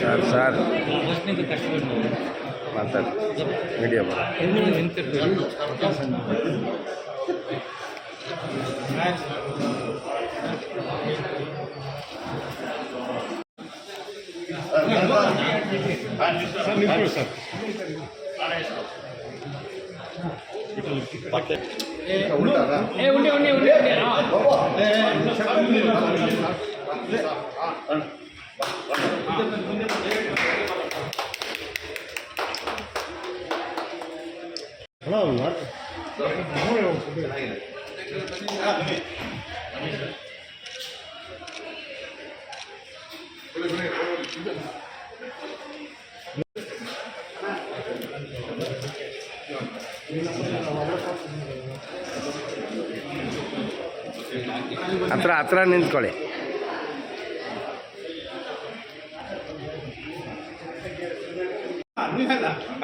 Sir sir ಬಸ್ನಿಂದ ಕಷ್ಟಪಟ್ಟು ಮಾತಾಡಿ media ಬರ 来来 ಹತ್ರ ಹತ್ರ ನಿಂತ್ಕೊಳ್ಳಿ.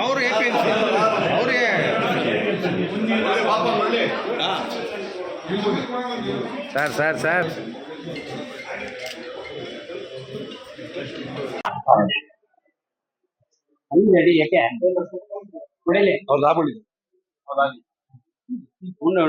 ಅವ್ರು ಸಿ. ಅವ್ರಿಗೆ ಸರ್ ಸರ್ ಸರ್. ಅಲ್ಲಿ ರೆಡಿ ಯಾಕೆ ಹೌದಾ ಅವ್ರು ಲಾಭ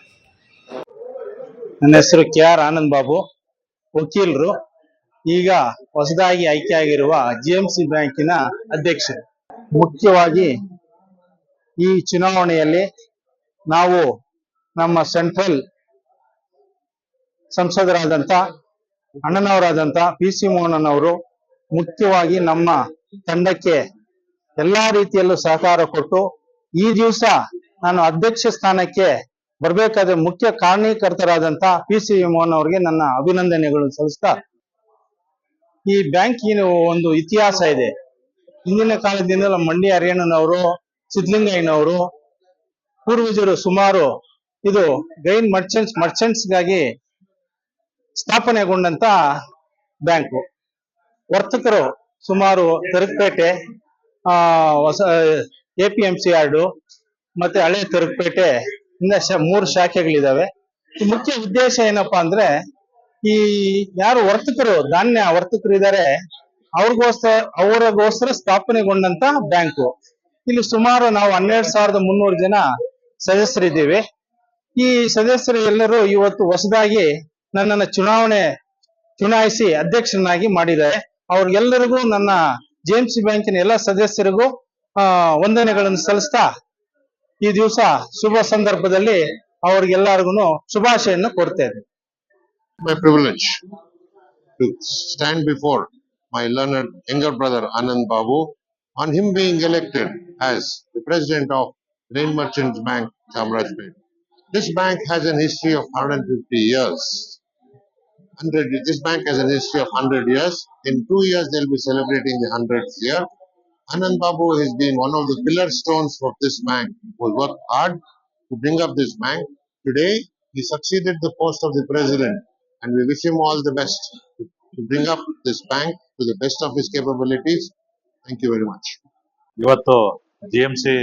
ನನ್ನ ಹೆಸರು ಕೆ ಆರ್ ಆನಂದ್ ಬಾಬು. ವಕೀಲರು. ಈಗ ಹೊಸದಾಗಿ ಆಯ್ಕೆಯಾಗಿರುವ ಜಿ ಎಂ ಬ್ಯಾಂಕಿನ ಅಧ್ಯಕ್ಷರು. ಮುಖ್ಯವಾಗಿ ಈ ಚುನಾವಣೆಯಲ್ಲಿ ನಾವು ನಮ್ಮ ಸೆಂಟ್ರಲ್ ಸಂಸದರಾದಂತ ಅಣ್ಣನವರಾದಂತ ಪಿ ಸಿ ಮೋಹನ್ ಅವರು ಮುಖ್ಯವಾಗಿ ನಮ್ಮ ತಂಡಕ್ಕೆ ಎಲ್ಲಾ ರೀತಿಯಲ್ಲೂ ಸಹಕಾರ ಕೊಟ್ಟು ಈ ದಿವಸ ನಾನು ಅಧ್ಯಕ್ಷ ಸ್ಥಾನಕ್ಕೆ ಬರಬೇಕಾದ ಮುಖ್ಯ ಕಾರಣೀಕರ್ತರಾದಂತ ಪಿ ಸಿ ಮೋಹನ್ ಅವರಿಗೆ ನನ್ನ ಅಭಿನಂದನೆಗಳು ಸಲ್ಲಿಸ್ತಾ ಈ ಬ್ಯಾಂಕಿನ ಒಂದು ಇತಿಹಾಸ ಇದೆ. ಹಿಂದಿನ ಕಾಲದಿಂದ ನಮ್ಮ ಮಂಡಿ ಹರಿಯಣ್ಣನವರು ಸಿದ್ಲಿಂಗಯ್ಯನವರು ಪೂರ್ವಜರು ಸುಮಾರು ಇದು ಗೈನ್ ಮರ್ಚೆಂಟ್ಸ್ಗಾಗಿ ಸ್ಥಾಪನೆಗೊಂಡಂತ ಬ್ಯಾಂಕು ವರ್ತಕರು ಸುಮಾರು ತರಕಪೇಟೆ ಆ, ಹೊಸ, A, P, M, C yard ಮತ್ತೆ ಹಳೆ ತರಕಪೇಟೆ ಶ ಮೂರು ಶಾಖೆಗಳಿದಾವೆ. ಮುಖ್ಯ ಉದ್ದೇಶ ಏನಪ್ಪಾ ಅಂದ್ರೆ, ಈ ಯಾರು ವರ್ತಕರು, ಧಾನ್ಯ ವರ್ತಕರು ಇದ್ದಾರೆ ಅವ್ರಿಗೋಸ್ಕರ, ಅವರಿಗೋಸ್ಕರ ಸ್ಥಾಪನೆಗೊಂಡಂತ ಬ್ಯಾಂಕು. ಇಲ್ಲಿ ಸುಮಾರು ನಾವು ಹನ್ನೆರಡು ಸಾವಿರದ ಮುನ್ನೂರು ಜನ ಸದಸ್ಯರಿದ್ದೀವಿ. ಈ ಸದಸ್ಯರು ಎಲ್ಲರೂ ಇವತ್ತು ಹೊಸದಾಗಿ ನನ್ನನ್ನು ಚುನಾವಣೆ ಚುನಾಯಿಸಿ ಅಧ್ಯಕ್ಷನಾಗಿ ಮಾಡಿದ್ದಾರೆ. ಅವ್ರಿಗೆಲ್ಲರಿಗೂ ನನ್ನ ಜೆ ಬ್ಯಾಂಕಿನ ಎಲ್ಲ ಸದಸ್ಯರಿಗೂ ವಂದನೆಗಳನ್ನು ಸಲ್ಲಿಸ್ತಾ ಈ ದಿವಸ ಶುಭ ಸಂದರ್ಭದಲ್ಲಿ ಅವರಿಗೆಲ್ಲರಿಗೂ ಶುಭಾಶಯನ್ನು ಕೊಡ್ತೇನೆ my privilege to stand before my learner younger brother Anand Babu on him being elected as the president of rain merchants bank Chamaraj bank this bank has an history of hundred fifty years hundred this bank has an history of hundred years in two years they be celebrating the hundred year Anand Babu has been one of the pillar stones of this bank, who worked hard to bring up this bank. Today, he succeeded the post of the president, and we wish him all the best to bring up this bank to the best of his capabilities. Thank you very much. ಇವತ್ತು G M C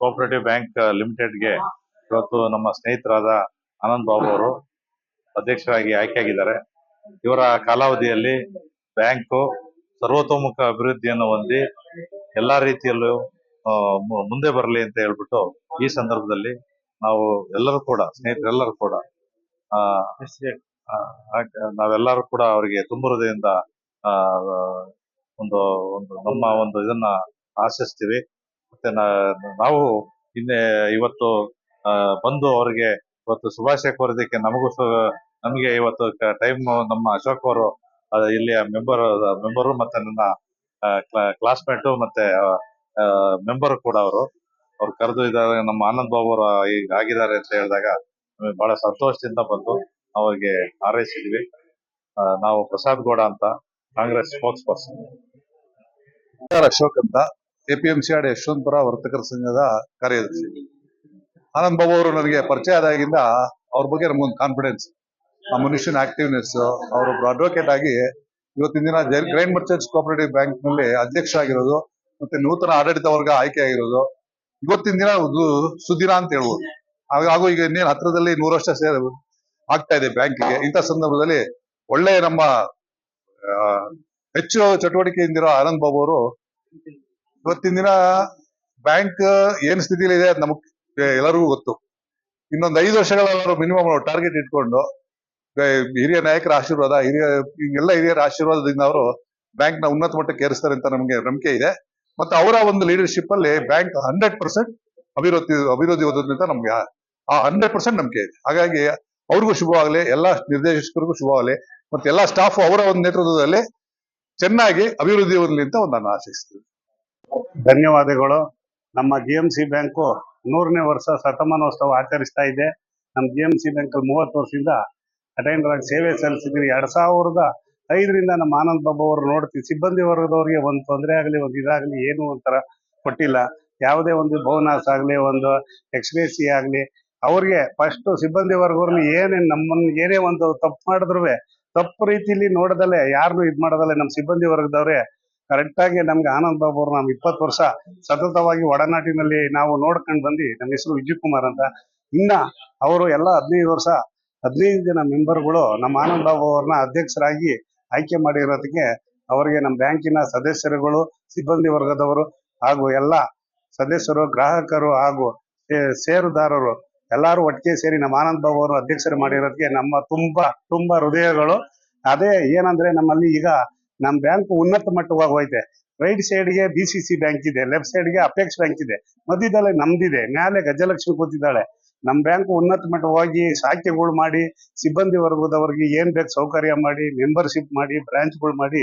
cooperative bank ಲಿಮಿಟೆಡ್ಗೆ ಇವತ್ತು ನಮ್ಮ ಸ್ನೇಹಿತರಾದ ಆನಂದ್ ಬಾಬು ಅವರು ಅಧ್ಯಕ್ಷರಾಗಿ ಆಯ್ಕೆಯಾಗಿದ್ದಾರೆ ಇವರ ಕಾಲಾವಧಿಯಲ್ಲಿ bank ಸರ್ವತೋಮುಖ ಅಭಿವೃದ್ಧಿಯನ್ನು ಹೊಂದಿ ಎಲ್ಲಾ ರೀತಿಯಲ್ಲೂ ಮುಂದೆ ಬರಲಿ ಅಂತ ಹೇಳ್ಬಿಟ್ಟು ಈ ಸಂದರ್ಭದಲ್ಲಿ ನಾವು ಎಲ್ಲರೂ ಕೂಡ ಸ್ನೇಹಿತರೆಲ್ಲರೂ ಕೂಡ ನಾವೆಲ್ಲರೂ ಕೂಡ ಅವರಿಗೆ ತುಂಬ ಹೃದಯದಿಂದ ಆ, ಒಂದು ಒಂದು ನಮ್ಮ ಒಂದು ಇದನ್ನ ಆಶಿಸ್ತೀವಿ. ಮತ್ತೆ ನಾವು ಇನ್ನೇ ಇವತ್ತು ಬಂದು ಅವರಿಗೆ ಇವತ್ತು ಶುಭಾಶಯ ಕೋರೋದಕ್ಕೆ ನಮಗೂ ನಮಗೆ ಇವತ್ತು ಟೈಮ್ ನಮ್ಮ ಅಶೋಕ್ ಅವರು ಇಲ್ಲಿಯ ಮೆಂಬರ್ ಮೆಂಬರು ಮತ್ತೆ ನನ್ನ ಕ್ಲಾಸ್ಮೇಟು ಮತ್ತೆ ಮೆಂಬರ್ ಕೂಡ ಅವರು. ಅವ್ರು ಕರೆದು ಇದ್ದಾರೆ, ನಮ್ಮ ಆನಂದ್ ಬಾಬು ಅವರು ಈಗ ಆಗಿದ್ದಾರೆ ಅಂತ ಹೇಳಿದಾಗ ಬಹಳ ಸಂತೋಷದಿಂದ ಬಂದು ಅವರಿಗೆ ಹಾರೈಸಿದ್ವಿ. ನಾವು ಪ್ರಸಾದ್ ಗೌಡ ಅಂತ ಕಾಂಗ್ರೆಸ್ ಸ್ಪೋಕ್ಸ್ ಪರ್ಸನ್. ಅಶೋಕ್ ಅಂತ. ಎಪಿಎಂಸಿ ಆಡ್ ಯಶವಂತಪುರ ವರ್ತಕರ ಸಂಘದ ಕಾರ್ಯದರ್ಶಿ. ಆನಂದ್ ಬಾಬು ಅವರು ನನಗೆ ಪರಿಚಯ ಆದಾಗಿಂದ ಅವ್ರ ಬಗ್ಗೆ ನಮಗೊಂದು ಕಾನ್ಫಿಡೆನ್ಸ್ ಆ ಮನುಷ್ಯನ ಆಕ್ಟಿವ್ನೆಸ್ ಅವರೊಬ್ರು ಅಡ್ವೊಕೇಟ್ ಆಗಿ ಇವತ್ತಿನ ದಿನ ಗ್ರೈಂಡ್ ಮರ್ಚೆಂಟ್ಸ್ ಕೋಪರೇಟಿವ್ ಬ್ಯಾಂಕ್ನಲ್ಲಿ ಅಧ್ಯಕ್ಷ ಆಗಿರೋದು, ಮತ್ತೆ ನೂತನ ಆಡಳಿತ ವರ್ಗ ಆಯ್ಕೆ ಆಗಿರೋದು. ಇವತ್ತಿನ ದಿನ ಸುದಿನ ಅಂತ ಹೇಳ್ಬೋದು. ಹಾಗಾಗೂ ಈಗ ಇನ್ನೇನು ಹತ್ರದಲ್ಲಿ ನೂರು ವರ್ಷ ಸೇರ, ಆಗ್ತಾ ಇದೆ ಬ್ಯಾಂಕಿಗೆ ಇಂಥ ಸಂದರ್ಭದಲ್ಲಿ ಒಳ್ಳೆಯ ನಮ್ಮ ಹೆಚ್ಚು ಚಟುವಟಿಕೆಯಿಂದಿರೋ ಆನಂದ್ ಬಾಬು ಅವರು ಇವತ್ತಿನ ದಿನ ಬ್ಯಾಂಕ್ ಏನ್ ಇದೆ ಅದು ನಮಗ್ ಎಲ್ಲರಿಗೂ ಗೊತ್ತು. ಇನ್ನೊಂದು ಐದು ವರ್ಷಗಳ ಮಿನಿಮಮ್ ಟಾರ್ಗೆಟ್ ಇಟ್ಕೊಂಡು ಹಿರಿಯ ನಾಯಕರ ಆಶೀರ್ವಾದ, ಹಿರಿಯ, ಎಲ್ಲ ಹಿರಿಯರ ಆಶೀರ್ವಾದದಿಂದ ಅವರು ಬ್ಯಾಂಕ್ನ ಉನ್ನತ ಮಟ್ಟಕ್ಕೆ ಏರಿಸ್ತಾರೆ ಅಂತ ನಮಗೆ ನಂಬಿಕೆ ಇದೆ. ಮತ್ತೆ ಅವರ ಒಂದು ಲೀಡರ್ಶಿಪ್ ಅಲ್ಲಿ ಬ್ಯಾಂಕ್ ಹಂಡ್ರೆಡ್ ಪರ್ಸೆಂಟ್ ಅಭಿವೃದ್ಧಿ ಅಭಿವೃದ್ಧಿ ಅಂತ ನಮ್ಗೆ ಆ- ಹಂಡ್ರೆಡ್ ಪರ್ಸೆಂಟ್ ನಂಬಿಕೆ ಇದೆ. ಹಾಗಾಗಿ ಅವ್ರಿಗೂ ಶುಭವಾಗಲಿ, ಎಲ್ಲ ನಿರ್ದೇಶಕರಿಗೂ ಶುಭವಾಗಲಿ, ಮತ್ತೆ ಎಲ್ಲಾ ಸ್ಟಾಫ್ ಅವರ ಒಂದು ನೇತೃತ್ವದಲ್ಲಿ ಚೆನ್ನಾಗಿ ಅಭಿವೃದ್ಧಿ ಹೊಂದಲಿ ಅಂತ ಒಂದು ನಾನು ಆಶಿಸ್ತೀನಿ. ಧನ್ಯವಾದಗಳು. ನಮ್ಮ ಜಿ ಎಂ ಸಿ ಬ್ಯಾಂಕು ನೂರನೇ ವರ್ಷ ಶತಮಾನೋತ್ಸವ ಆಚರಿಸ್ತಾ ಇದೆ. ನಮ್ಮ ಜಿ ಎಂ ಸಿ ಬ್ಯಾಂಕಲ್ಲಿ ಮೂವತ್ತು ವರ್ಷದಿಂದ ಅಟೆಂಡರ್ ಆಗಿ ಸೇವೆ ಸಲ್ಲಿಸಿದ್ರಿ ಎರಡ್ ಸಾವಿರದ ಐದರಿಂದ ನಮ್ಮ ಆನಂದ್ ಬಾಬು ಅವರು ನೋಡ್ತೀವಿ. ಸಿಬ್ಬಂದಿ ವರ್ಗದವರಿಗೆ ಒಂದು ತೊಂದರೆ ಆಗಲಿ, ಒಂದು ಇದಾಗಲಿ ಏನು ಒಂಥರ ಕೊಟ್ಟಿಲ್ಲ. ಯಾವುದೇ ಒಂದು ಬೋನಸ್ ಆಗಲಿ, ಒಂದು ಎಕ್ಸ್ಗ್ರೇಸಿ ಆಗಲಿ, ಅವ್ರಿಗೆ ಫಸ್ಟ್ ಸಿಬ್ಬಂದಿ ವರ್ಗವ್ರನ್ನ ಏನೇ ನಮ್ಮನ್ನ ಏನೇ ಒಂದು ತಪ್ಪು ಮಾಡಿದ್ರು ತಪ್ಪು ರೀತಿಲಿ ನೋಡದಲ್ಲೇ ಯಾರನ್ನು ಇದು ಮಾಡದಲ್ಲೇ ನಮ್ಮ ಸಿಬ್ಬಂದಿ ವರ್ಗದವ್ರೆ ಕರೆಕ್ಟ್ ಆಗಿ ನಮ್ಗೆ ಆನಂದ್ ಬಾಬು ಅವ್ರು ನಮ್ ಇಪ್ಪತ್ತು ವರ್ಷ ಸತತವಾಗಿ ಒಡನಾಟಿನಲ್ಲಿ ನಾವು ನೋಡ್ಕೊಂಡು ಬಂದು ನಮ್ಮ ಹೆಸರು ವಿಜಯ್ ಕುಮಾರ್ ಅಂತ. ಇನ್ನ ಅವರು ಎಲ್ಲ ಹದಿನೈದು ವರ್ಷ ಹದಿನೈದು ಜನ ಮೆಂಬರ್ಗಳು ನಮ್ಮ ಆನಂದ್ ಬಾಬು ಅವ್ರನ್ನ ಅಧ್ಯಕ್ಷರಾಗಿ ಆಯ್ಕೆ ಮಾಡಿರೋದಕ್ಕೆ ಅವರಿಗೆ ನಮ್ಮ ಬ್ಯಾಂಕಿನ ಸದಸ್ಯರುಗಳು, ಸಿಬ್ಬಂದಿ ವರ್ಗದವರು ಹಾಗೂ ಎಲ್ಲ ಸದಸ್ಯರು, ಗ್ರಾಹಕರು ಹಾಗೂ ಷೇರುದಾರರು ಎಲ್ಲಾರು ಒಟ್ಟಿಗೆ ಸೇರಿ ನಮ್ಮ ಆನಂದ್ ಬಾಬು ಅವರು ಅಧ್ಯಕ್ಷರು ಮಾಡಿರೋದಕ್ಕೆ ನಮ್ಮ ತುಂಬಾ ತುಂಬಾ ಹೃದಯಗಳು. ಅದೇ ಏನಂದ್ರೆ ನಮ್ಮಲ್ಲಿ ಈಗ ನಮ್ಮ ಬ್ಯಾಂಕ್ ಉನ್ನತ ಮಟ್ಟವಾಗಿ ಹೋಯ್ತೆ. ರೈಟ್ ಸೈಡ್ಗೆ ಬಿ ಸಿ ಸಿ ಬ್ಯಾಂಕ್ ಇದೆ ಲೆಫ್ಟ್ ಸೈಡ್ಗೆ ಅಪೆಕ್ಸ್ ಬ್ಯಾಂಕ್ ಇದೆ ಮಧ್ಯದಲ್ಲೇ ನಮ್ದಿದೆ, ಮ್ಯಾಲೆ ಗಜಲಕ್ಷ್ಮಿ ಕೂತಿದ್ದಾಳೆ. ನಮ್ ಬ್ಯಾಂಕ್ ಉನ್ನತ ಮಟ್ಟವಾಗಿ ಶಾಖೆಗಳು ಮಾಡಿ, ಸಿಬ್ಬಂದಿ ವರ್ಗದವರಿಗೆ ಏನ್ ಬೇಕು ಸೌಕರ್ಯ ಮಾಡಿ ಮೆಂಬರ್ಶಿಪ್ ಮಾಡಿ ಬ್ರಾಂಚ್ಗಳು ಮಾಡಿ,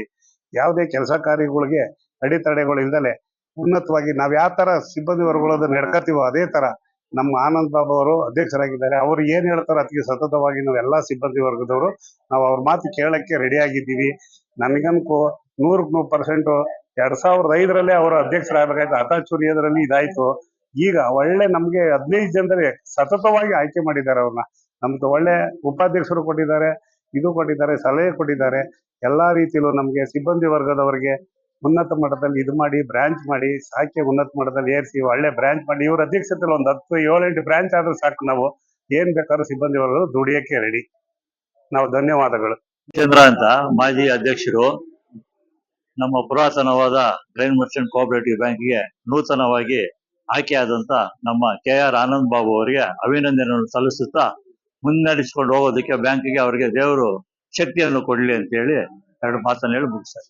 ಯಾವುದೇ ಕೆಲಸ ಕಾರ್ಯಗಳಿಗೆ ಅಡೆತಡೆಗಳು ಇಲ್ದಲೆ ಉನ್ನತವಾಗಿ ನಾವ್ ಯಾವ ತರ ಸಿಬ್ಬಂದಿ ವರ್ಗಗಳನ್ನ ನಡ್ಕೋತೀವೋ ಅದೇ ತರ ನಮ್ಮ ಆನಂದ್ ಬಾಬು ಅವರು ಅಧ್ಯಕ್ಷರಾಗಿದ್ದಾರೆ. ಅವರು ಏನ್ ಹೇಳ್ತಾರೋ ಅದಕ್ಕೆ ಸತತವಾಗಿ ನಾವು ಎಲ್ಲಾ ಸಿಬ್ಬಂದಿ ವರ್ಗದವರು ನಾವು ಅವ್ರ ಮಾತು ಕೇಳಕ್ಕೆ ರೆಡಿ ಆಗಿದ್ದೀವಿ. ನನಗನ್ಕೋ ನೂರಕ್ಕೆ ನೂರು ಪರ್ಸೆಂಟ್ ಎರಡ್ ಸಾವಿರದ ಐದರಲ್ಲೇ ಅವರು ಅಧ್ಯಕ್ಷರಾಗಬೇಕಾಯ್ತು. ಅದರಲ್ಲಿ ಇದಾಯ್ತು. ಈಗ ಒಳ್ಳೆ ನಮ್ಗೆ ಹದಿನೈದು ಜನರೇ ಸತತವಾಗಿ ಆಯ್ಕೆ ಮಾಡಿದ್ದಾರೆ ಅವ್ರನ್ನ. ನಮ್ದು ಒಳ್ಳೆ ಉಪಾಧ್ಯಕ್ಷರು ಕೊಟ್ಟಿದ್ದಾರೆ, ಇದು ಕೊಟ್ಟಿದ್ದಾರೆ, ಸಲಹೆ ಕೊಟ್ಟಿದ್ದಾರೆ. ಎಲ್ಲಾ ರೀತಿಲೂ ನಮ್ಗೆ ಸಿಬ್ಬಂದಿ ವರ್ಗದವರಿಗೆ ಉನ್ನತ ಮಟ್ಟದಲ್ಲಿ ಇದು ಮಾಡಿ, ಬ್ರಾಂಚ್ ಮಾಡಿ, ಸಾಕೆ ಉನ್ನತ ಮಟ್ಟದಲ್ಲಿ ಏರಿಸಿ, ಒಳ್ಳೆ ಬ್ರಾಂಚ್ ಮಾಡಿ. ಇವ್ರ ಅಧ್ಯಕ್ಷತೆಯಲ್ಲಿ ಒಂದು ಹತ್ತು ಏಳೆಂಟು ಬ್ರಾಂಚ್ ಆದ್ರೂ ಸಾಕು ನಾವು. ಏನ್ ಬೇಕಾದ್ರೂ ಸಿಬ್ಬಂದಿ ವರ್ಗ ದುಡಿಯಕ್ಕೆ ರೆಡಿ ನಾವು ಧನ್ಯವಾದಗಳು. ಚಂದ್ರ ಅಂತ ಮಾಜಿ ಅಧ್ಯಕ್ಷರು ನಮ್ಮ ಪುರಾತನವಾದ ಗ್ರೈನ್ ಮರ್ಚೆಂಟ್ ಕೋಆಪರೇಟಿವ್ ಬ್ಯಾಂಕ್ಗೆ ನೂತನವಾಗಿ ಆಯ್ಕೆಯಾದಂತ ನಮ್ಮ ಕೆ ಆರ್ ಆನಂದ್ ಬಾಬು ಅವರಿಗೆ ಅಭಿನಂದನೆಯನ್ನು ಸಲ್ಲಿಸುತ್ತಾ ಮುನ್ನಡೆಸಿಕೊಂಡು ಹೋಗೋದಕ್ಕೆ ಬ್ಯಾಂಕಿಗೆ ಅವರಿಗೆ ದೇವರು ಶಕ್ತಿಯನ್ನು ಕೊಡ್ಲಿ ಅಂತ ಹೇಳಿ ಎರಡು ಮಾತನ್ನು ಹೇಳಿ ಮುಗಿಸ್ತಾರೆ.